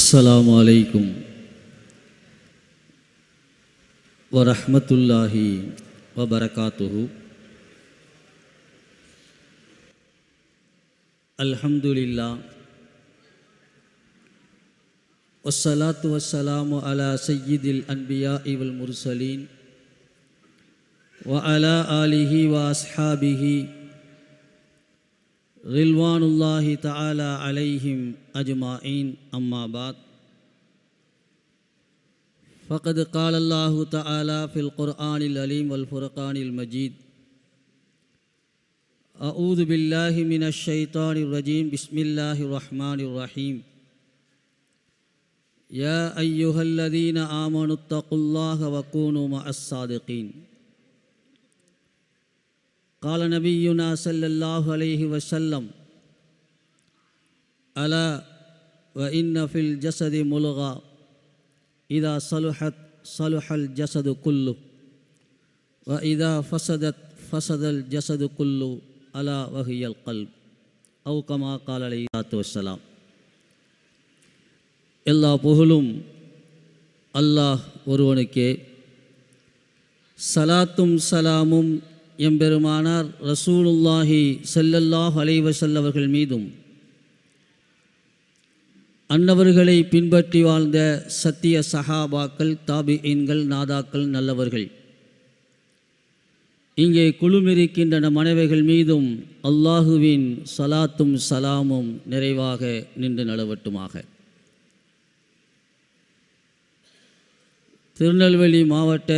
السلام عليكم ورحمة الله وبركاته. الحمد لله والصلاة والسلام على سيد الأنبياء والمرسلين وعلى آله وأصحابه رضوان الله تعالى عليهم أجمعين أما بعد فقد قال الله تعالى في القرآن العليم والفرقان المجيد أعوذ بالله من الشيطان الرجيم بسم الله الرحمن الرحيم يا أيها الذين آمنوا اتقوا الله وكونوا مع الصادقين قال نبينا صلى الله عليه وسلم ألا وإن في الجسد ملغى إذا صلحت صلح الجسد كله وإذا فسدت فسد الجسد كله ألا وهي القلب أو كما قال عليه الصلاة والسلام எல்லா புகழும் அல்லாஹ் ஒருவனுக்கே சலாத்தும் சலாமும் எம்பெருமானார் ரசூலுல்லாஹி செல்லல்லாஹ் அலைஹி அவர்கள் மீதும் அன்னவர்களை பின்பற்றி வாழ்ந்த சத்திய சஹாபாக்கள் தாபிஈன்கள் நாதாக்கள் நல்லவர்கள். இங்கே குழுமிருக்கின்ற நம் மனைவிகள் மீதும் அல்லாஹுவின் சலாத்தும் சலாமும் நிறைவாக நின்று நிலவட்டுமாக. திருநெல்வேலி மாவட்ட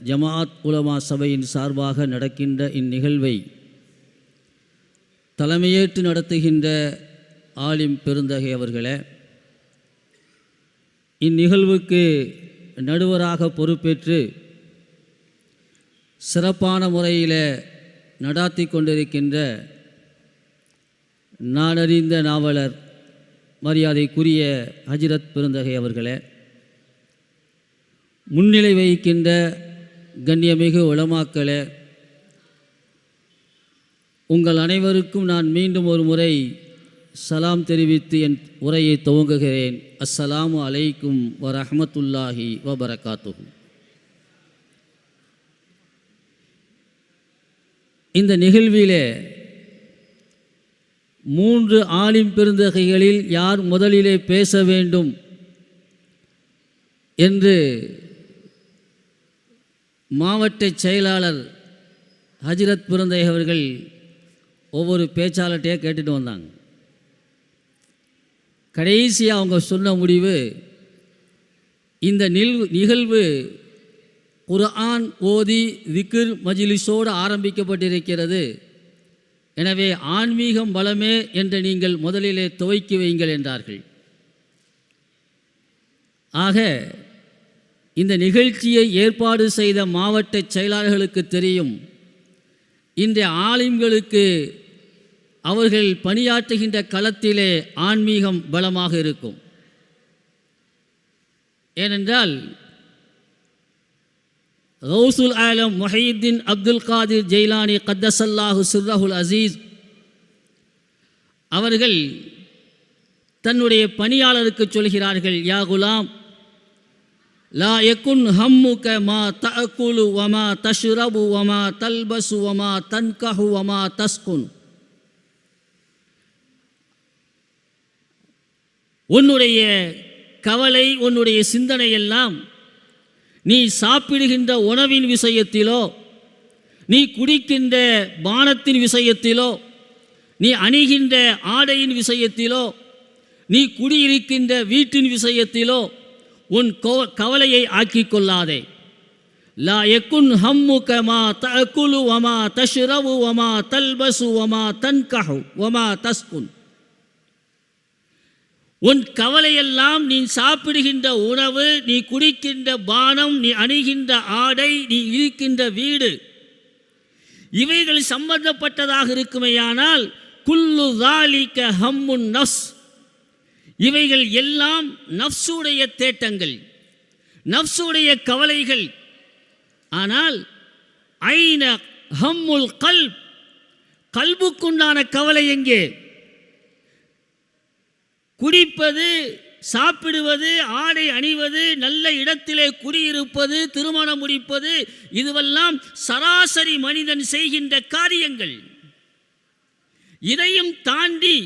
ஜமாஅத் உலமா சபையின் சார்பாக நடக்கின்ற இந்நிகழ்வை தலைமையேற்று நடத்துகின்ற ஆலிம் பெருந்தகை அவர்களே இந்நிகழ்வுக்கு நடுவராக பொறுப்பேற்று சிறப்பான முறையில் நடாத்தி கொண்டிருக்கின்ற நானறிந்த நாவலர் மரியாதைக்குரிய ஹஜ்ரத் பெருந்தகை அவர்களே முன்னிலை வகிக்கின்ற கண்ணியமிகு உளமாக்களே உங்கள் அனைவருக்கும் நான் மீண்டும் ஒரு முறை சலாம் தெரிவித்து என் உரையை துவங்குகிறேன். அஸ்ஸலாமு அலைக்கும் வ ரஹமத்துல்லாஹி வ பரகாத்துஹு இந்த நிகழ்விலே மூன்று ஆலிம் பெருந்தகைகளில் யார் முதலிலே பேச வேண்டும் என்று மாவட்ட செயலாளர் ஹஜ்ரத் பிறந்தை அவர்கள் ஒவ்வொரு பேச்சாளர்கிட்டே கேட்டுட்டு வந்தாங்க. கடைசியாக அவங்க சொன்ன முடிவு இந்த நில் நிகழ்வு குர்ஆன் ஓதி திக்ர் மஜிலிஸோடு ஆரம்பிக்கப்பட்டிருக்கிறது. எனவே ஆன்மீகம் பலமே என்று நீங்கள் முதலிலே துவைக்கி வையுங்கள் என்றார்கள். ஆக இந்த நிகழ்ச்சியை ஏற்பாடு செய்த மாவட்ட செயலாளர்களுக்கு தெரியும். இன்றைய ஆலிம்களுக்கு அவர்கள் பணியாற்றுகின்ற களத்திலே ஆன்மீகம் பலமாக இருக்கும். ஏனென்றால் ரவுசுல் ஆலம் முஹீத்தீன் அப்துல் காதிர் ஜெய்லானி கத்தசல்லாஹு சுர்ரஹுல் அசீஸ் அவர்கள் தன்னுடைய பணியாளருக்கு சொல்கிறார்கள் யா குலாம் லா யகுன் ஹம்முக மா தஅகுலு வமா தஷ்ரபு வமா தல்பசு வமா தன்கஹு வமா தஸ்குன் உன்னுடைய கவலை உன்னுடைய சிந்தனை எல்லாம் நீ சாப்பிடுகின்ற உணவின் விஷயத்திலோ நீ குடிக்கின்ற பானத்தின் விஷயத்திலோ நீ அணிகின்ற ஆடையின் விஷயத்திலோ நீ குடியிருக்கின்ற வீட்டின் விஷயத்திலோ உன் கவலையை ஆக்கி கொள்ளாதே லா எக்குன் ஹம்முக த தகுலு வமா தஷ்ரவு வமா தல்பசு வமா தன்கஹு வமா தஸ்குன். உன் கவலையெல்லாம் நீ சாப்பிடுகின்ற உணவு நீ குடிக்கின்ற பானம் நீ அணிகின்ற ஆடை நீ இருக்கின்ற வீடு. இவைகள் சம்பந்தப்பட்டதாக இருக்குமேயானால் குல்லு தாலிக்க ஹம்முன் நஸ் இவைகள் எல்லாம் நஃப்ஸுடைய தேட்டங்கள் நஃப்ஸுடைய கவலைகள். ஆனால் ஐன ஹம்முல் கல் கல்புக்குண்டான கவலை எங்கே? குடிப்பது சாப்பிடுவது ஆடை அணிவது நல்ல இடத்திலே குடியிருப்பது திருமணம் முடிப்பது இதுவெல்லாம் சராசரி மனிதன் செய்கின்ற காரியங்கள். இதையும் தாண்டி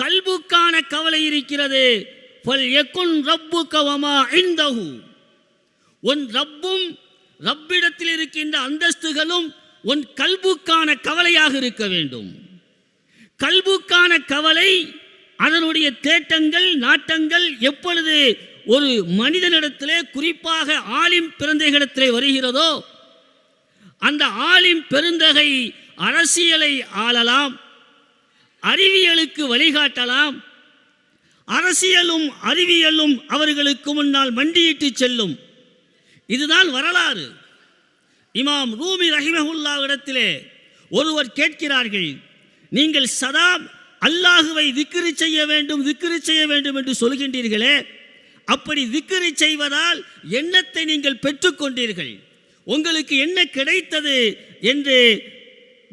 கல்புக்கான கவலை இருக்கிறது. பல் எக்குன் ரப்புக கவமா இந்தஹு உன் ரப்பும் ரப்பிடத்தில் இருக்கின்ற அந்தஸ்துகளும் உன் கல்புக்கான கவலையாக இருக்க வேண்டும். கல்புக்கான கவலை அதனுடைய தேட்டங்கள் நாட்டங்கள் எப்பொழுது ஒரு மனிதனிடத்திலே குறிப்பாக ஆலிம் பிறந்தைகளிடத்திலே வருகிறதோ அந்த ஆலிம் பெருந்தகை அரசியலை ஆளலாம். அறிவியலுக்கு வழிகாட்டலாம். அரசியலும் அறிவியலும் அவர்களுக்கு முன்னால் மண்டியிட்டு செல்லும். இதுதான் வரலாறு. இமாம் ரூமி ரஹிமஹுல்லா இடத்திலே ஒருவர் கேட்கிறார்கள் நீங்கள் சதா அல்லாஹுவை திக்ரு செய்ய வேண்டும் திக்ரு செய்ய வேண்டும் என்று சொல்கின்றீர்களே. அப்படி திக்ரு செய்வதால் எண்ணத்தை நீங்கள் பெற்றுக்கொண்டீர்கள் உங்களுக்கு என்ன கிடைத்தது? என்று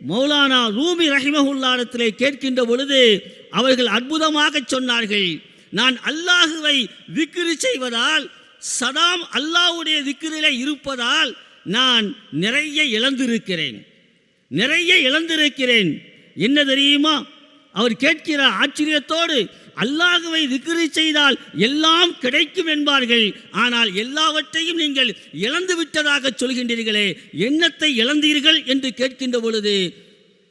மௌலானா ரூமி ரஹிமஹுல்லாடத்திலே கேட்கின்ற பொழுது அவர்கள் அற்புதமாக சொன்னார்கள் நான் அல்லாஹுவை விக்கிரி செய்வதால் சதாம் அல்லாஹுடைய விக்கிரிலே இருப்பதால் நான் நிறைய இழந்திருக்கிறேன். நிறைய இழந்திருக்கிறேன். என்ன தெரியுமா? அவர் கேட்கிற ஆச்சரியத்தோடு அல்லாஹுவை திக்ரு செய்தால் எல்லாம் கிடைக்கும் என்பார்கள். ஆனால் எல்லாவற்றையும் நீங்கள் இழந்து விட்டதாக சொல்கின்றீர்களே எண்ணத்தை இழந்தீர்கள் என்று கேட்கின்ற பொழுது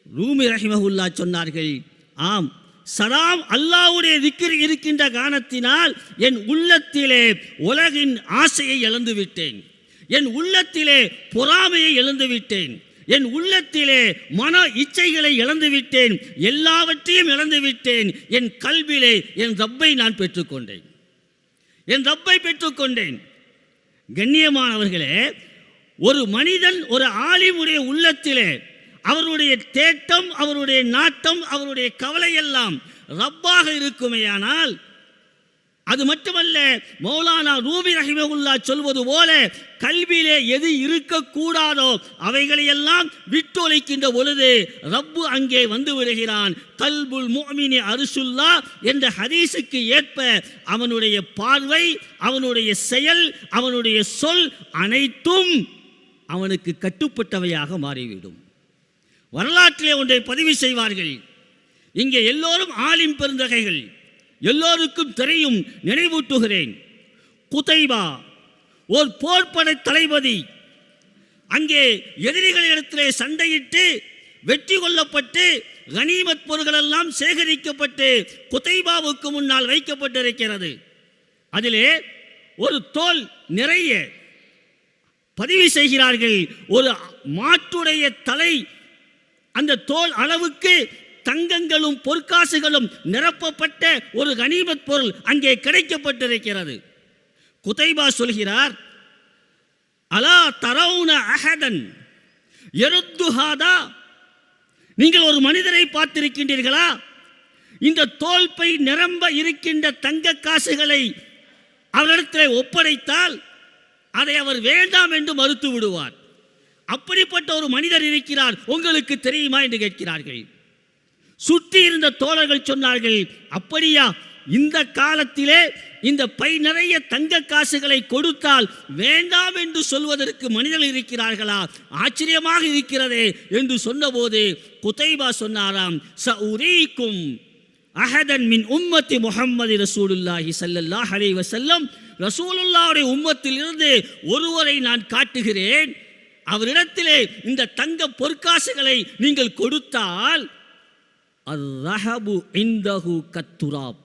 ரூமி ரஹிமஹுல்லா சொன்னார்கள் ஆம் சதாம் அல்லாஹ்வுடைய திக்ர் இருக்கின்ற காரணத்தினால் என் உள்ளத்திலே உலகின் ஆசையை இழந்து விட்டேன் என் உள்ளத்திலே பொறாமையை இழந்துவிட்டேன். என் உள்ளத்திலே மன இச்சைகளை இழந்துவிட்டேன் எல்லாவற்றையும் இழந்து விட்டேன் என் கல்வியிலே என் ரப்பை நான் பெற்றுக்கொண்டேன். என் ரப்பை பெற்றுக்கொண்டேன். கண்ணியமானவர்களே ஒரு மனிதன் ஒரு ஆலிமுடைய உள்ளத்திலே அவருடைய தேட்டம் அவருடைய நாட்டம் அவருடைய கவலையெல்லாம் ரப்பாக இருக்குமேயானால் அது மட்டுமல்ல மௌலானா ரூபி ரஹிமகுல்லா சொல்வது போல கல்வியிலே எது இருக்கக்கூடாதோ அவைகளையெல்லாம் விட்டொழிக்கின்ற பொழுது ரப்பு அங்கே வந்து விடுகிறான். கல்புல் மோமினி அரிசுல்லா என்ற ஹதீஸுக்கு ஏற்ப அவனுடைய பார்வை அவனுடைய செயல் அவனுடைய சொல் அனைத்தும் அவனுக்கு கட்டுப்பட்டவையாக மாறிவிடும். வரலாற்றிலே ஒன்றை பதிவு செய்வார்கள். இங்கே எல்லோரும் ஆலிம் பெருந்தகைகள். எல்லோருக்கும் தெரியும் நினைவூட்டுகிறேன். குதைவா ஒரு போர்ப்படை தளபதி அங்கே எதிரிகளிடத்திலே சண்டையிட்டு வெற்றி கொள்ளப்பட்டு கனிமத் பொருள்களெல்லாம் சேகரிக்கப்பட்டு குதைபாவுக்கு முன்னால் வைக்கப்பட்டிருக்கிறது. அதிலே ஒரு தோல் நிறைய பதிவு செய்கிறார்கள். ஒரு மாட்டுடைய தலை அந்த தோல் அளவுக்கு தங்கங்களும் பொற்காசுகளும் நிரப்பப்பட்ட ஒரு கனிமத் பொருள் அங்கே கிடைக்கப்பட்டிருக்கிறது. குதைபா சொல்கிறார் அலா தரவுன அஹதன்? எருத்துஹாதா நீங்கள் ஒரு மனிதரை பார்த்திருக்கின்றீர்களா? இந்த தோல்பை நிரம்ப இருக்கின்ற தங்க காசுகளை அவரிடத்தில் ஒப்படைத்தால் அதை அவர் வேண்டாம் என்று மறுத்து விடுவார் அப்படிப்பட்ட ஒரு மனிதர் இருக்கிறார் உங்களுக்கு தெரியுமா? என்று கேட்கிறார்கள். சுற்றி இருந்த தோழர்கள் சொன்னார்கள் அப்படியா இந்த காலத்திலே இந்த பை நிறைய தங்க காசுகளை கொடுத்தால் வேண்டாம் என்று சொல்வதற்கு மனிதர்கள் இருக்கிறார்களா? ஆச்சரியமாக இருக்கிறதே என்று சொன்னபோது குதைபா சொன்னாராம் ச உரீக்கும் அஹதன் மின் உம்மத்தி முகம்மது ரசூலுல்லாஹி ஸல்லல்லாஹு அலைஹி வசல்லம் ரசூலுல்லாவுடைய உம்மத்தில் இருந்து ஒருவரை நான் காட்டுகிறேன். அவரிடத்திலே இந்த தங்க பொற்காசுகளை நீங்கள் கொடுத்தால் அர்ரஹபு இந்தகு கத்துராப்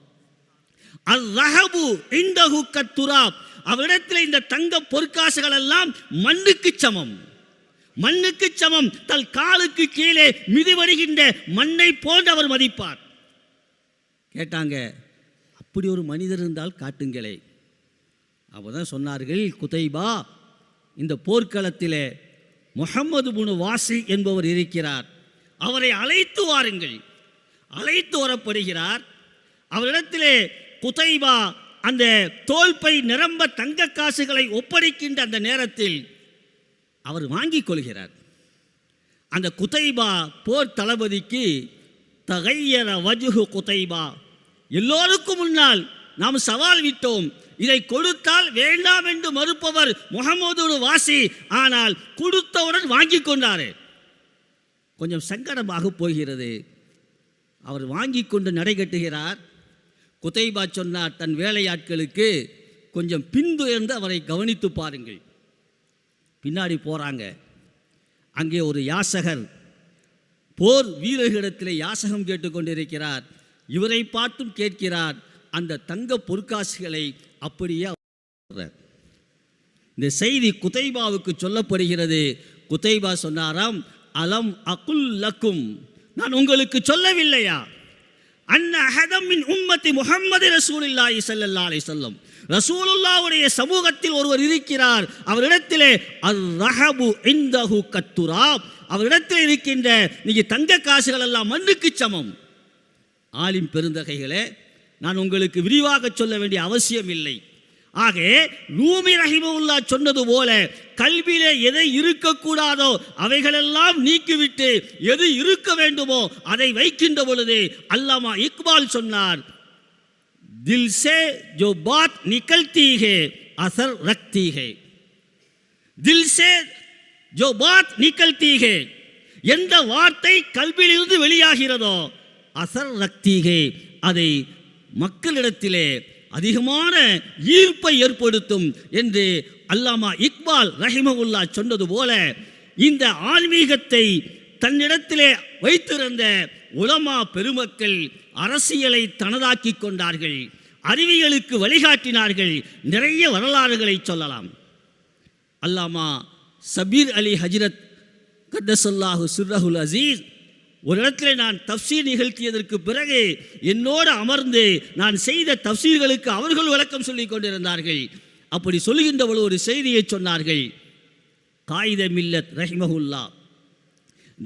அர்ரஹபு இந்தஹு கத்துராப் அவரிடத்தில் இந்த தங்க பொற்காசுகள் எல்லாம் மண்ணுக்கு சமம். மண்ணுக்கு சமம். தல் காலுக்கு கீழே மிதிவடுகின்ற மண்ணை போன்று அவர் மதிப்பார். கேட்டாங்க அப்படி ஒரு மனிதர் இருந்தால் காட்டுங்களே. அப்போதான் சொன்னார்கள் குதைபா இந்த போர்க்களத்தில் முகமது புனு வாசி என்பவர் இருக்கிறார். அவரை அழைத்து வாருங்கள். அழைத்து வரப்படுகிறார். அவரிடத்திலே குதைபா அந்த தோல்பை நிரம்ப தங்க காசுகளை ஒப்படைக்கின்ற அந்த நேரத்தில் அவர் வாங்கிக் கொள்கிறார். அந்த குதைபா போர் தளபதிக்கு தகையர வஜுகு குதைபா எல்லோருக்கும் முன்னால் நாம் சவால் விட்டோம். இதை கொடுத்தால் வேண்டாம் என்று மறுப்பவர் முகமது வாசி ஆனால் கொடுத்தவுடன் வாங்கி கொண்டாரு. கொஞ்சம் சங்கடமாக போகிறது. அவர் வாங்கி கொண்டு நடைகட்டுகிறார். குதைபா சொன்னார் தன் வேலையாட்களுக்கு கொஞ்சம் பின்துயர்ந்து அவரை கவனித்து பாருங்கள். பின்னாடி போகிறாங்க அங்கே ஒரு யாசகர் போர் வீரர்களிடத்தில் யாசகம் கேட்டுக்கொண்டிருக்கிறார். இவரை பார்த்தும் கேட்கிறார் அந்த தங்க பொற்காசுகளை அப்படியே இந்த செய்தி குதைபாவுக்கு சொல்லப்படுகிறது. குதைபா சொன்னாராம் அலம் அகுல் லக்கும். நான் உங்களுக்கு சொல்லவில்லையா? அன்ன அஹதமின் உம்மத்தி முஹம்மது ரசூலுல்லாஹி ஸல்லல்லாஹு அலைஹி ரசூலுல்லாவுடைய சமூகத்தில் ஒருவர் இருக்கிறார். அவரிடத்திலே அர் ரஹபு இந்தஹு கத்துராப். அவரிடத்தில் இருக்கின்ற நீங்க தங்க காசுகள் எல்லாம் மண்ணுக்கு சமம். ஆலிம் பெருந்தகைகளே நான் உங்களுக்கு விரிவாக சொல்ல வேண்டிய அவசியம் இல்லை. ஆக ரூமி ரஹிமவுல்லா சொன்னது போல கல்வியிலே எதை இருக்கக்கூடாதோ அவைகளெல்லாம் நீக்கிவிட்டு எது இருக்க வேண்டுமோ அதை வைக்கின்ற பொழுது அல்லாமா இக்பால் சொன்னார் தில் சே ஜோ பாத் நிகழ்த்தி ஹே அசர் ரக்தி ஹே தில் சே ஜோ பாத் நிகழ்த்தி ஹே எந்த வார்த்தை கல்வியிலிருந்து வெளியாகிறதோ அசர் ரக்தீகே அதை மக்களிடத்திலே அதிகமான ஈர்ப்பை ஏற்படுத்தும் என்று அல்லாமா இக்பால் ரஹிமவுல்லா சொன்னது போல இந்த ஆன்மீகத்தை தன்னிடத்திலே வைத்திருந்த உலமா பெருமக்கள் அரசியலை தனதாக்கி கொண்டார்கள் அறிவியலுக்கு வழிகாட்டினார்கள் நிறைய வரலாறுகளை சொல்லலாம். அல்லாமா சபீர் அலி ஹஜ்ரத் கத்தசல்லாஹு சுர்ரஹுல் அசீஸ் ஒரு இடத்துல நான் தப்சீர் நிகழ்த்தியதற்கு பிறகு என்னோடு அமர்ந்து நான் செய்த தப்சீர்களுக்கு அவர்கள் விளக்கம் சொல்லிக் கொண்டிருந்தார்கள். அப்படி சொல்கின்றவள் ஒரு செய்தியை சொன்னார்கள். காயித மில்லத் ரஹிமஹுல்லா.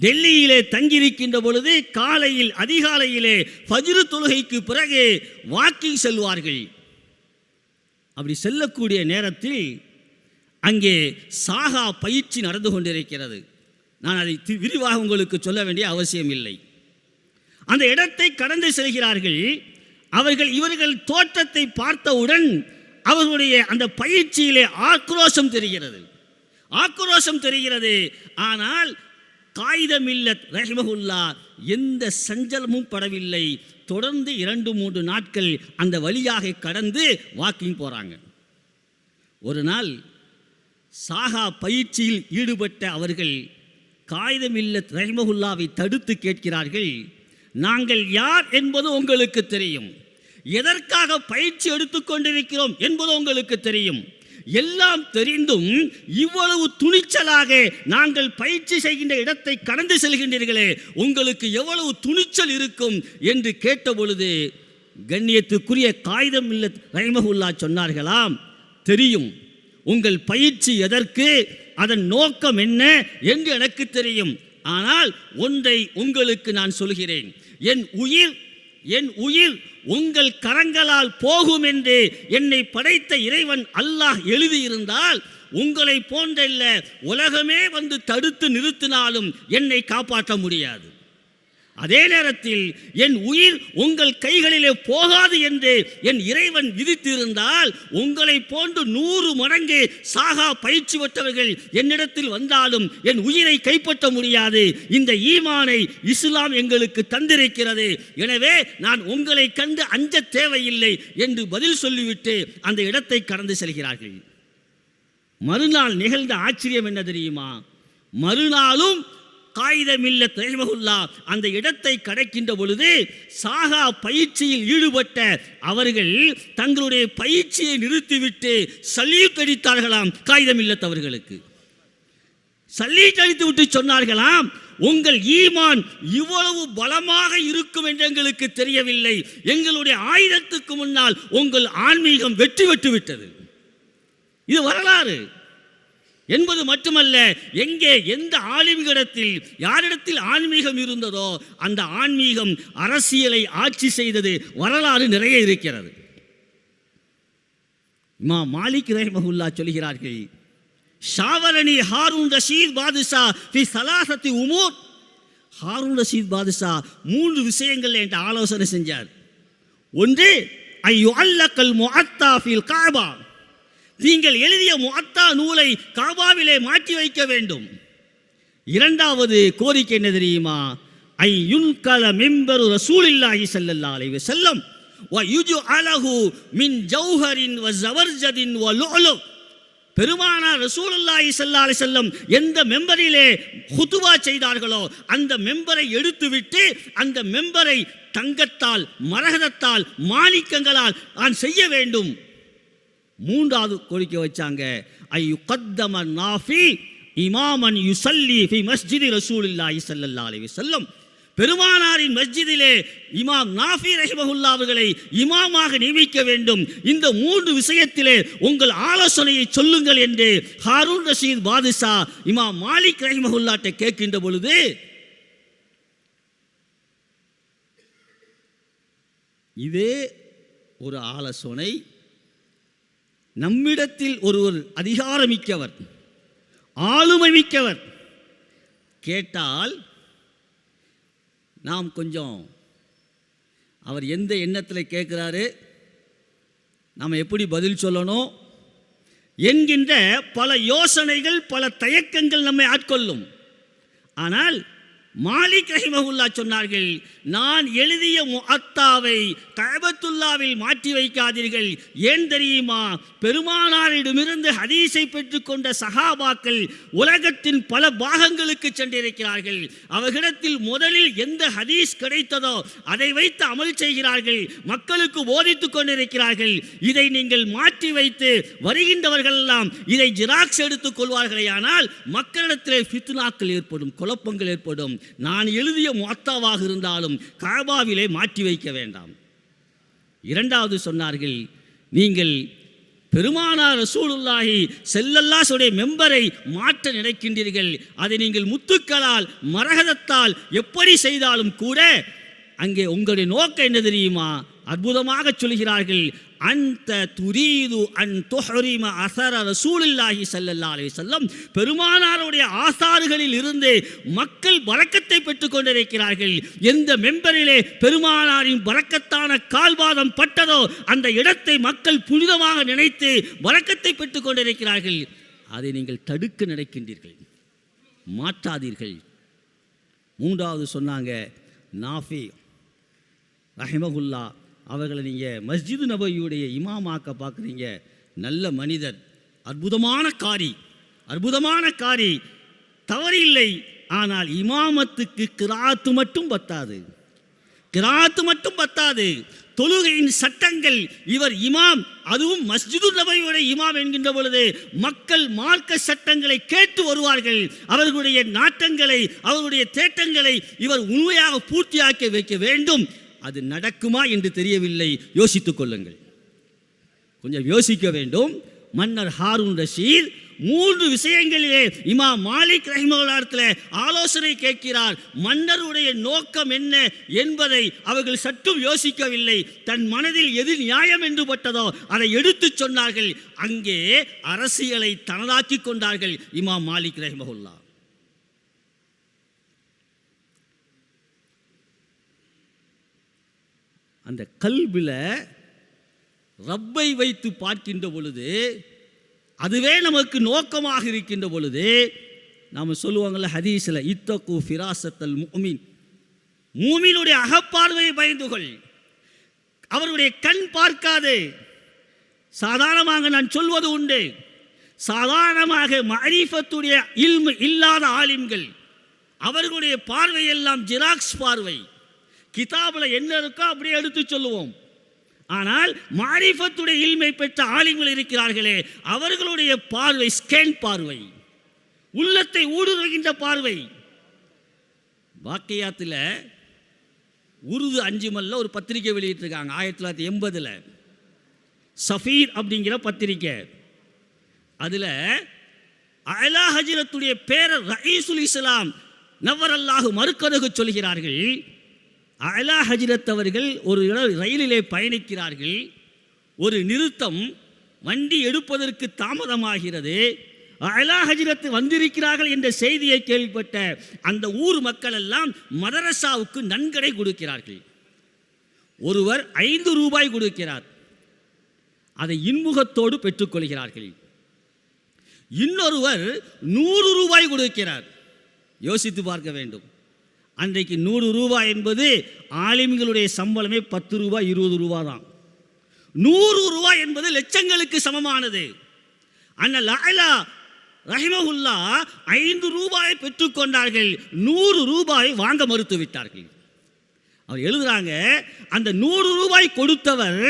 டெல்லியிலே தங்கியிருக்கின்ற பொழுது காலையில் அதிகாலையிலே பஜிரு தொழுகைக்கு பிறகு வாக்கிங் செல்வார்கள். அப்படி செல்லக்கூடிய நேரத்தில் அங்கே சாகா பயிற்சி நடந்து கொண்டிருக்கிறது. நான் அதை தி- விரிவாக உங்களுக்கு சொல்ல வேண்டிய அவசியம் இல்லை. அந்த இடத்தை கடந்து செல்கிறார்கள். அவர்கள் இவர்கள் தோற்றத்தை பார்த்தவுடன் அவர்களுடைய அந்த பயிற்சியிலே ஆக்ரோஷம் தெரிகிறது. ஆக்ரோஷம் தெரிகிறது. ஆனால் காகிதமில்ல ரஹிமகுல்லா எந்த சஞ்சலமும் படவில்லை. தொடர்ந்து இரண்டு மூன்று நாட்கள் அந்த வழியாக கடந்து வாக்கிங் போகிறாங்க ஒரு நாள் சாகா பயிற்சியில் ஈடுபட்ட அவர்கள் காகிதமில்லத் ரஹிமகுல்லாவை தடுத்து கேட்கிறார்கள் நாங்கள் யார் என்பது உங்களுக்கு தெரியும். எதற்காக பயிற்சி எடுத்துக்கொண்டிருக்கிறோம் என்பது உங்களுக்கு தெரியும். எல்லாம் தெரிந்தும் இவ்வளவு துணிச்சலாக நாங்கள் பயிற்சி செய்கின்ற இடத்தை கடந்து செல்கின்றீர்களே உங்களுக்கு எவ்வளவு துணிச்சல் இருக்கும்? என்று கேட்ட பொழுது கண்ணியத்துக்குரிய காகிதம் இல்ல ரஹிமகுல்லா சொன்னார்களாம் தெரியும். உங்கள் பயிற்சி எதற்கு? அதன் நோக்கம் என்ன என்று எனக்கு தெரியும். ஆனால் ஒன்றை உங்களுக்கு நான் சொல்கிறேன். என் உயிர் என் உயிர் உங்கள் கரங்களால் போகும் என்று என்னை படைத்த இறைவன் அல்லாஹ் எழுதியிருந்தால் உங்களை போன்றல்ல உலகமே வந்து தடுத்து நிறுத்தினாலும் என்னை காப்பாற்ற முடியாது. அதே நேரத்தில் என் உயிர் உங்கள் கைகளிலே போகாது என்று என் இறைவன் விதித்திருந்தால் உங்களை போன்று நூறு மடங்கு சாகா பயிற்சி பெற்றவர்கள் என்னிடத்தில் வந்தாலும் என் உயிரை கைப்பற்ற முடியாது. இந்த ஈமானை இஸ்லாம் எங்களுக்கு தந்திருக்கிறது. எனவே நான் உங்களை கண்டு அஞ்ச தேவையில்லை என்று பதில் சொல்லிவிட்டு அந்த இடத்தை கடந்து செல்கிறார்கள். மறுநாள் நிகழ்ந்த ஆச்சரியம் என்ன தெரியுமா? மறுநாளும் காகிதமில்ல ரஹிமகுல்லா அந்த இடத்தை கடக்கின்ற பொழுது சாகா பயிற்சியில் ஈடுபட்ட அவர்கள் தங்களுடைய பயிற்சியை நிறுத்திவிட்டு சல்யூட் அடித்தார்களாம் காகிதமில்லத்தவர்களுக்கு சல்யூட் அடித்து விட்டு சொன்னார்களாம் உங்கள் ஈமான் இவ்வளவு பலமாக இருக்கும் என்று எங்களுக்கு தெரியவில்லை. எங்களுடைய ஆயுதத்துக்கு முன்னால் உங்கள் ஆன்மீகம் வெற்றி பெற்று விட்டது. இது வரலாறு. என்பது மட்டுமல்ல எங்கே எந்த ஆலிம்களிடத்தில் யாரிடத்தில் ஆன்மீகம் இருந்ததோ அந்த ஆன்மீகம் அரசியலை ஆட்சி செய்தது வரலாறு நிறைய இருக்கிறது. மா மாலிக் ரஹ்மகுல்லா சொல்கிறார்கள் ஷாவரணி ஹாரூன் ரஷீத் பாதுஷா ஃபி சலாசத்தி உமூர். ஹாரூன் ரஷீத் பாதுஷா மூன்று விஷயங்கள் என்கிட்ட ஆலோசனை செஞ்சார். ஒன்று ஐயோ அல்லக்கல் முஅத்தா ஃபில் காபா. நீங்கள் எழுதிய முஅத்தா நூலை காபாவிலே மாற்றி வைக்க வேண்டும். இரண்டாவது கோரிக்கை என்ன தெரியுமா? ஐ யுன்கல மெம்பரு ரசூலில்லாஹி சல்லல்லா அலைஹி செல்லம் வ யுஜ்அலஹு மின் ஜௌஹரின் வ ஜவர்ஜதின் வ லுஅலு பெருமானார் ரசூலுல்லாஹி சல்லா அலி செல்லம் எந்த மெம்பரிலே ஹுதுவா செய்தார்களோ அந்த மெம்பரை எடுத்துவிட்டு அந்த மெம்பரை தங்கத்தால் மரகதத்தால் மாணிக்கங்களால் நான் செய்ய வேண்டும். மூன்றாவது கோரிக்கை வச்சாங்க. ஐ யுகத்தம நாஃபி இமாமன் யுசல்லி ஃபி மஸ்ஜிதி ரசூலுல்லாஹி ஸல்லல்லாஹு அலைஹி வஸல்லம். பெருமானாரின் மஸ்ஜிதிலே இமாம் நாஃபி ரஹிமஹுல்லா அவர்களை இமாமாக நியமிக்க வேண்டும். இந்த மூன்று விஷயத்திலே உங்கள் ஆலோசனையை சொல்லுங்கள் என்று ஹாரூன் ரஷீத் பாதுஷா இமாம் மாலிக் ரஹிமஹுல்லாட்டை கேட்கின்ற பொழுது இதே ஒரு ஆலோசனை நம்மிடத்தில் ஒருவர் அதிகாரமிக்கவர் ஆளுமை மிக்கவர் கேட்டால் நாம் கொஞ்சம் அவர் எந்த எண்ணத்தில் கேட்குறாரு நாம் எப்படி பதில் சொல்லணும் என்கின்ற பல யோசனைகள் பல தயக்கங்கள் நம்மை ஆட்கொள்ளும். ஆனால் மாலிக் ரஹிமகுல்லா சொன்னார்கள் நான் எழுதிய முஅத்தாவை கபத்துல்லாவில் மாற்றி வைக்காதீர்கள். ஏன் தெரியுமா? பெருமானாரிடமிருந்து ஹதீஸை பெற்றுக்கொண்ட சஹாபாக்கள் உலகத்தின் பல பாகங்களுக்கு சென்றிருக்கிறார்கள். அவர்களிடத்தில் முதலில் எந்த ஹதீஸ் கிடைத்ததோ அதை வைத்து அமல் செய்கிறார்கள். மக்களுக்கு போதித்துக் கொண்டிருக்கிறார்கள். இதை நீங்கள் மாற்றி வைத்து வருகின்றவர்களெல்லாம் இதை ஜிராக்ஸ் எடுத்துக் கொள்வார்களேயானால் மக்களிடத்திலே ஃபித்னாக்கள் ஏற்படும் குழப்பங்கள் ஏற்படும். நான் எழுதிய மொத்தாவாக இருந்தாலும் காபாவிலே மாற்றி வைக்க வேண்டாம். இரண்டாவது சொன்னார்கள் நீங்கள் பெருமானார் ரசூலுல்லாஹி செல்லல்லாசுடைய மெம்பரை மாற்ற நினைக்கின்றீர்கள். அதை நீங்கள் முத்துக்களால் மரகதத்தால் எப்படி செய்தாலும் கூட அங்கே உங்களுடைய நோக்கம் என்ன தெரியுமா? அற்புதமாக சொல்கிறார்கள். அந்த துரீது அன் துஹரிம அசர ரசூலில்லாஹி சல்லல்லா அலி சொல்லம் பெருமானாருடைய ஆசாறுகளில் இருந்து மக்கள் வழக்கத்தை பெற்றுக் கொண்டிருக்கிறார்கள். எந்த மெம்பரிலே பெருமானாரின் வழக்கத்தான கால்பாதம் பட்டதோ அந்த இடத்தை மக்கள் புனிதமாக நினைத்து வழக்கத்தை பெற்றுக் கொண்டிருக்கிறார்கள். அதை நீங்கள் தடுக்க நினைக்கின்றீர்கள். மாற்றாதீர்கள். மூன்றாவது சொன்னாங்க நாஃபி ரஹிமகுல்லா அவர்களை நீங்கள் மஸ்ஜிது நபையுடைய இமாமாக்க பார்க்குறீங்க நல்ல மனிதர். அற்புதமான காரி. அற்புதமான காரி. தவறில்லை ஆனால் இமாமத்துக்கு கிராத்து மட்டும் பத்தாது. கிராத்து மட்டும் பத்தாது. தொழுகையின் சட்டங்கள். இவர் இமாம். அதுவும் மஸ்ஜிது நபையுடைய இமாம் என்கின்ற பொழுது மக்கள் மார்க்க சட்டங்களை கேட்டு வருவார்கள். அவர்களுடைய நாட்டங்களை அவர்களுடைய தேட்டங்களை இவர் உண்மையாக பூர்த்தியாக்கி வைக்க வேண்டும். அது நடக்குமா என்று தெரியவில்லை. யோசித்துக் கொள்ளுங்கள். கொஞ்சம் யோசிக்க வேண்டும். மன்னர் ஹாரூன் ரஷீத் மூன்று விஷயங்களிலே இமா மாலிக் ரஹிமத்தில் ஆலோசனை கேட்கிறார். மன்னருடைய நோக்கம் என்ன என்பதை அவர்கள் சற்றும் யோசிக்கவில்லை. தன் மனதில் எது நியாயம் என்று பட்டதோ அதை எடுத்துச் சொன்னார்கள். அங்கே அரசியலை தனதாக்கி கொண்டார்கள் இமா மாலிக் ரஹிமஹுல்லா அந்த கல்வில ரப்பை வைத்து பார்க்கின்ற பொழுது அதுவே நமக்கு நோக்கமாக இருக்கின்ற பொழுது நாம் சொல்லுவாங்கள்ல ஹதீஸில் இத்தகு ஃபிராசத்தல் மூமின் மூமினுடைய அகப்பார்வையை பயந்து கொள். அவருடைய கண் பார்க்காது. சாதாரணமாக நான் சொல்வது உண்டு. சாதாரணமாக மரீஃபத்துடைய இல்மு இல்லாத ஆலிம்கள் அவர்களுடைய பார்வையெல்லாம் ஜிராக்ஸ் பார்வை. கிதாபில் என்ன இருக்கோ அப்படியே எடுத்து சொல்லுவோம். ஆனால் மாரிஃபத்துடைய இல்மை பெற்ற ஆலிம்கள் இருக்கிறார்களே அவர்களுடைய பார்வை ஸ்கேன் பார்வை. உள்ளத்தை ஊடுருவுகின்ற பார்வை. வாக்கியாத்தில் உருது அஞ்சுமல்ல ஒரு பத்திரிக்கை வெளியிட்டிருக்காங்க ஆயிரத்தி தொள்ளாயிரத்தி எண்பதில். சஃபீர் அப்படிங்கிற பத்திரிக்கை. அதில் அலா ஹஜிரத்துடைய பேரர் ரயீசுல் இஸ்லாம் நவர் அல்லாஹு மறுக்கதகு சொல்கிறார்கள் அலா ஹஜ்ரத் அவர்கள் ஒரு இட ரயிலிலே பயணிக்கிறார்கள். ஒரு நிறுத்தம் வண்டி எடுப்பதற்கு தாமதமாகிறது. அலா ஹஜ்ரத் வந்திருக்கிறார்கள் என்ற செய்தியை கேள்விப்பட்ட அந்த ஊர் மக்கள் எல்லாம் மதரசாவுக்கு நன்கடை கொடுக்கிறார்கள். ஒருவர் ஐந்து ரூபாய் கொடுக்கிறார். அதை இன்முகத்தோடு பெற்றுக்கொள்கிறார்கள். இன்னொருவர் நூறு ரூபாய் கொடுக்கிறார். யோசித்து பார்க்க வேண்டும். அன்றைக்கு நூறு ரூபாய் என்பது ஆலிம்களுடைய சம்பளமே பத்து ரூபாய் இருபது ரூபா தான். நூறு ரூபாய் என்பது லட்சங்களுக்கு சமமானது. அண்ணா லாயலா ரஹிமகுல்லா ஐந்து ரூபாயை பெற்றுக்கொண்டார்கள் நூறு ரூபாய் வாங்க மறுத்து விட்டார்கள். அவர் எழுதுறாங்க அந்த நூறு ரூபாய் கொடுத்தவர்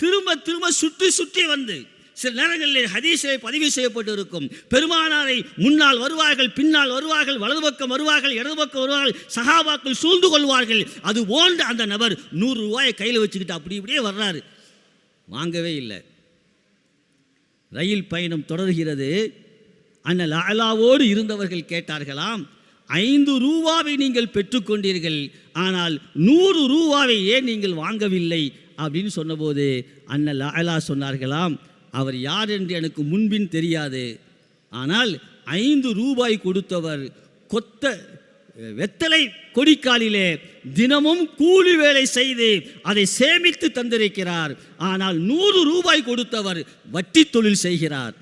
திரும்ப திரும்ப சுற்றி சுற்றி வந்து சில நேரங்களில் ஹதீஸிலே பதிவு செய்யப்பட்டு இருக்கும் பெருமானாரை முன்னால் வருவார்கள் பின்னால் வருவார்கள் வலது பக்கம் வருவார்கள் இடது பக்கம் வருவார்கள் சகாபாக்கள் சூழ்ந்து கொள்வார்கள். அது போன்ற அந்த நபர் நூறு ரூபாயை கையில் வச்சுக்கிட்டு அப்படி இப்படியே வர்றாரு. வாங்கவே இல்லை. ரயில் பயணம் தொடர்கிறது. அண்ணல் அலாவோடு இருந்தவர்கள் கேட்டார்களாம் ஐந்து ரூபாவை நீங்கள் பெற்றுக்கொண்டீர்கள் ஆனால் நூறு ரூபாவை ஏன் நீங்கள் வாங்கவில்லை? அப்படின்னு சொன்னபோது அண்ணல் அலா சொன்னார்களாம் அவர் யார் என்று எனக்கு முன்பின் தெரியாது. ஆனால் ஐந்து ரூபாய் கொடுத்தவர் கொத்த வெத்தலை கொடிக்காலிலே தினமும் கூலி வேலை செய்து அதை சேமித்து தந்திருக்கிறார். ஆனால் நூறு ரூபாய் கொடுத்தவர் வட்டி தொழில் செய்கிறார்.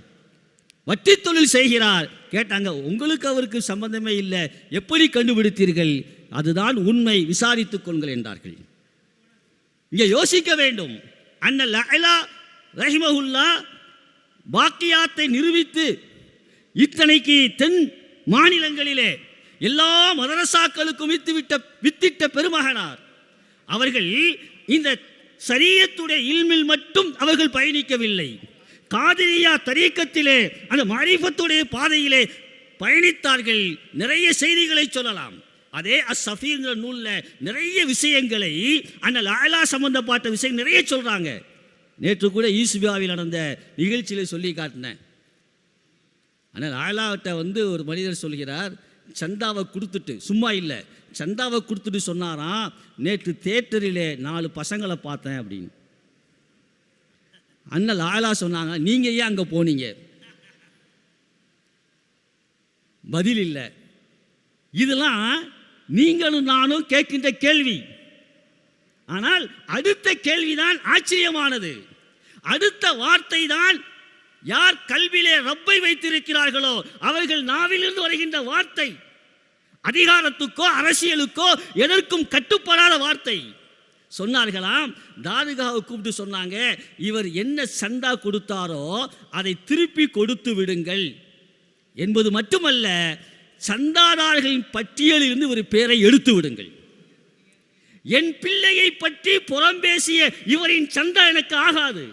வட்டி தொழில் செய்கிறார். கேட்டாங்க உங்களுக்கு அவருக்கு சம்பந்தமே இல்லை. எப்படி கண்டுபிடித்தீர்கள்? அதுதான் உண்மை. விசாரித்துக் கொள்கள் என்றார்கள். இங்கே யோசிக்க வேண்டும். அண்ணல் லைலா ரஹிமஹுல்லா பாக்கியாத்தை நிரூபித்து இத்தனைக்கு தென் மாநிலங்களிலே எல்லா மதரசாக்களுக்கும் வித்துவிட்ட வித்திட்ட பெருமகனார். அவர்கள் இந்த சரியத்துடைய இல்மில் மட்டும் அவர்கள் பயணிக்கவில்லை. காதிரியா தரீக்கத்திலே அந்த மாரிஃபத்துடைய பாதையிலே பயணித்தார்கள். நிறைய செய்திகளை சொல்லலாம். அதே அஸ்ஸஃபீங்கிற நூலில் நிறைய விஷயங்களை அந்த லாயலா சம்பந்தப்பட்ட விஷயம் நிறைய சொல்கிறாங்க நேற்று கூட ஈசுபியாவில் நடந்த நிகழ்ச்சியில் சொல்லி காட்டினேன். ஆனால் லாலாவிட்ட வந்து ஒரு மனிதர் சொல்கிறார் சந்தாவை கொடுத்துட்டு சும்மா இல்லை சந்தாவை கொடுத்துட்டு சொன்னாராம் நேற்று தேட்டரிலே நாலு பசங்களை பார்த்தேன் அப்படின்னு. அண்ணல் லாயலா சொன்னாங்க நீங்கள் ஏன் அங்கே போனீங்க? பதில் இல்லை. இதெல்லாம் நீங்களும் நானும் கேட்கின்ற கேள்வி. ஆனால் அடுத்த கேள்விதான் ஆச்சரியமானது. அடுத்த வார்த்தை தான் யார் கல்வியிலே ரப்பை வைத்திருக்கிறார்களோ அவர்கள் நாவிலிருந்து வருகின்ற வார்த்தை. அதிகாரத்துக்கோ அரசியலுக்கோ எதற்கும் கட்டுப்படாத வார்த்தை. சொன்னார்களாம் தாதுகாவை கூப்பிட்டு சொன்னாங்க இவர் என்ன சந்தா கொடுத்தாரோ அதை திருப்பி கொடுத்து விடுங்கள். என்பது மட்டுமல்ல சந்தாதாரர்களின் பட்டியலிலிருந்து ஒரு பேரை எடுத்து விடுங்கள். என் பிள்ளையை பற்றி புறம் பேசிய இவரின் சந்தா எனக்கு ஆகாது.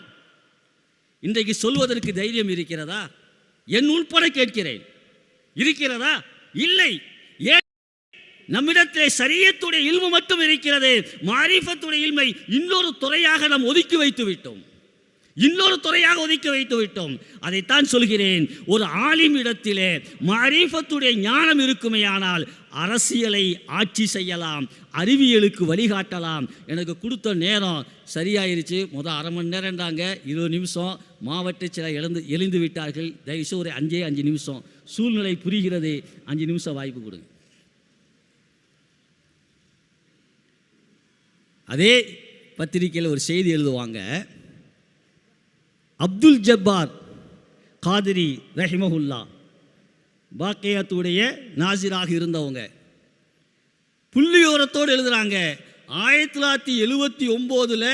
இன்றைக்கு சொல்வதற்கு தைரியம் இருக்கிறதா? என் உள்பட கேட்கிறேன். இருக்கிறதா? இல்லை. ஏன்? நம்மிடத்திலே சரியத்துடைய இல்வு மட்டும் இருக்கிறது மாரிஃபத்துடைய இல்மை இன்னொரு துறையாக நாம் ஒதுக்கி வைத்து விட்டோம். இன்னொரு துறையாக ஒதுக்கி வைத்து விட்டோம். அதைத்தான் சொல்கிறேன். ஒரு ஆலிம் இடத்திலே மாரிஃபத்துடைய ஞானம் இருக்குமேயானால் அரசியலை ஆட்சி செய்யலாம் அறிவியலுக்கு வழிகாட்டலாம். எனக்கு கொடுத்த நேரம் சரியாயிருச்சு. முதல் அரை மணி நேரம்தாங்க இருபது நிமிஷம். மாவட்ட சில இழந்து எழுந்து விட்டார்கள். தயவுசு ஒரு அஞ்சே அஞ்சு நிமிஷம். சூழ்நிலை புரிகிறது. அஞ்சு நிமிஷம் வாய்ப்பு கொடுங்க அதே பத்திரிக்கையில் ஒரு செய்தி எழுதுவாங்க. அப்துல் ஜப்பார் காதிரி ரஹிமஹுல்லா. பாக்கியத்துடைய நாசிராக இருந்தவங்க. புள்ளியோரத்தோடு எழுதுகிறாங்க ஆயிரத்தி தொள்ளாயிரத்தி எழுபத்தி ஒம்போதில்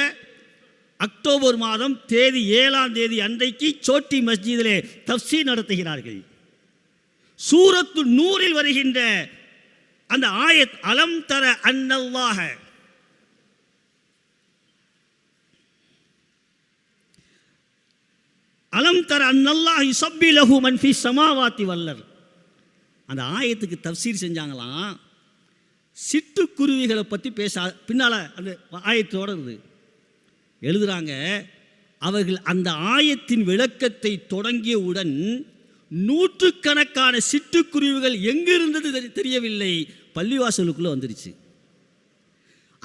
அக்டோபர் மாதம் தேதி ஏழாம் தேதி அன்றைக்கு சோட்டி மஸ்ஜிதிலே தப்சி நடத்துகிறார்கள். சூரத்து நூறில் வருகின்ற அந்த ஆயத் அலம் தர அன்னல்லாக அலம் தர அன்னல்லாஹ் இசப்பி லஹு மன்ஃபி சமாவாத்தி வல்லர் அந்த ஆயத்துக்கு தப்சீர் செஞ்சாங்களாம். சிட்டுக்குருவிகளை பற்றி பேச பின்னால் அந்த ஆயத்தோடு இருக்குது எழுதுகிறாங்க அவர்கள் அந்த ஆயத்தின் விளக்கத்தை தொடங்கியவுடன் நூற்றுக்கணக்கான சிட்டுக்குருவிகள் எங்கு இருந்தது தெரியவில்லை. பள்ளிவாசலுக்குள்ளே வந்துருச்சு.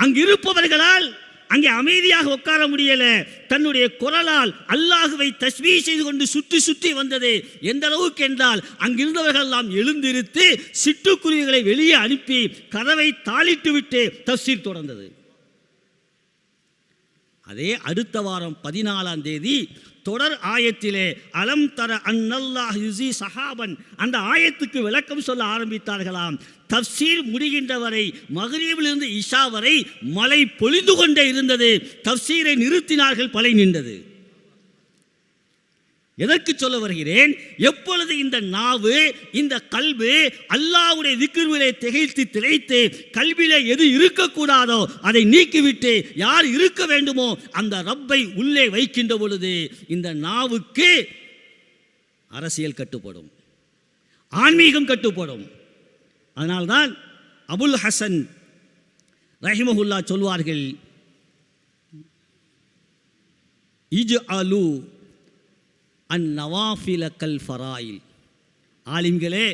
அங்கிருப்பவர்களால் அங்கே அமைதியாக உட்கார முடியல. தன்னுடைய குரலால் அல்லாஹுவை தஸ்மீ செய்து கொண்டு சுற்றி சுற்றி வந்தது. எந்த அளவுக்கு என்றால் அங்கிருந்தவர்கள் எல்லாம் எழுந்திருத்து சிட்டுக்குருவிகளை வெளியே அனுப்பி கதவை தாளிட்டு விட்டு தப்சீர் தொடர்ந்தது. அதே அடுத்த வாரம் பதினாலாம் தேதி தொடர் ஆயத்திலே அலம் தர அன்னல்லாஹ் யுசி சஹாபன் அந்த ஆயத்துக்கு விளக்கம் சொல்ல ஆரம்பித்தார்களாம். தப்சீர் முடிகின்ற வரை மகரீபிலிருந்து இஷா வரை மழை பொழிந்து கொண்டே இருந்தது. தப்சீரை நிறுத்தினார்கள் பலை நின்றது. எதற்கு சொல்ல வருகிறேன்? எப்பொழுது இந்த நாவு இந்த கல்வி அல்லாவுடைய திக்கிர்விலை திகைத்து திளைத்து கல்வியிலே எது இருக்கக்கூடாதோ அதை நீக்கிவிட்டு யார் இருக்க வேண்டுமோ அந்த ரப்பை உள்ளே வைக்கின்ற பொழுது இந்த நாவுக்கு அரசியல் கட்டுப்படும். ஆன்மீகம் கட்டுப்படும். அதனால்தான் அபுல் ஹசன் ரஹிமஹுல்லா சொல்வார்கள் இஜ் அலு அன் நவாஃபில கல் ஃபராயில். ஆலிம்களே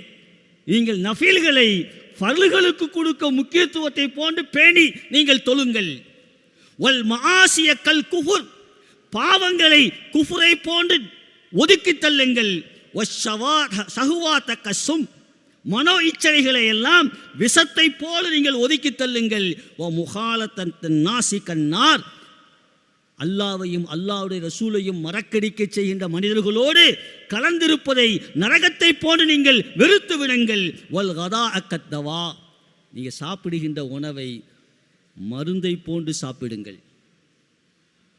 நீங்கள் நஃபீல்களை ஃபர்லுகளுக்கு கொடுக்க முக்கியத்துவத்தை போன்று பேணி நீங்கள் தொழுங்கள். வல் மாசிய கல் குஃபுர் பாவங்களை குஃபுரை போன்று ஒதுக்கி தள்ளுங்கள். சகுவாத்த கசும் மனோ இச்சைகளை எல்லாம் விஷத்தை போல நீங்கள் ஒதுக்கி தள்ளுங்கள். ஓ முகாலத்தன் நாசி கண்ணார் அல்லாவையும் அல்லாவுடைய ரசூலையும் மறக்கடிக்க செய்கின்ற மனிதர்களோடு கலந்திருப்பதை நரகத்தை போன்று நீங்கள் வெறுத்து விடுங்கள். வல் கதா அக்கத்தவா நீங்கள் சாப்பிடுகின்ற உணவை மருந்தை போன்று சாப்பிடுங்கள்.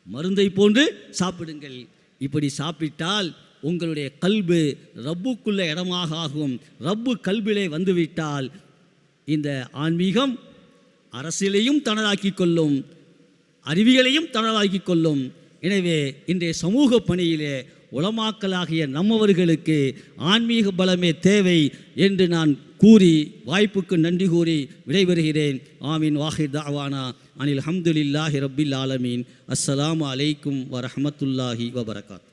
மருந்தை போன்று சாப்பிடுங்கள். இப்படி சாப்பிட்டால் உங்களுடைய கல்பு ரப்புக்குள்ள இடமாக ஆகும். ரப்பு கல்விலே வந்துவிட்டால் இந்த ஆன்மீகம் அரசியலையும் தனதாக்கி கொள்ளும். அறிவிகளையும் தனதாக்கி கொள்ளும். எனவே இன்றைய சமூக பணியிலே உளமாக்கலாகிய நம்மவர்களுக்கு ஆன்மீக பலமே தேவை என்று நான் கூறி வாய்ப்புக்கு நன்றி கூறி விடைபெறுகிறேன். ஆமீன். வாஹித் தாவானா அனில் ஹம்துலில்லாஹி ரபில் ஆலமீன். அஸ்ஸலாமு அலைக்கும் வரஹமத்துல்லாஹி வபரகாத்.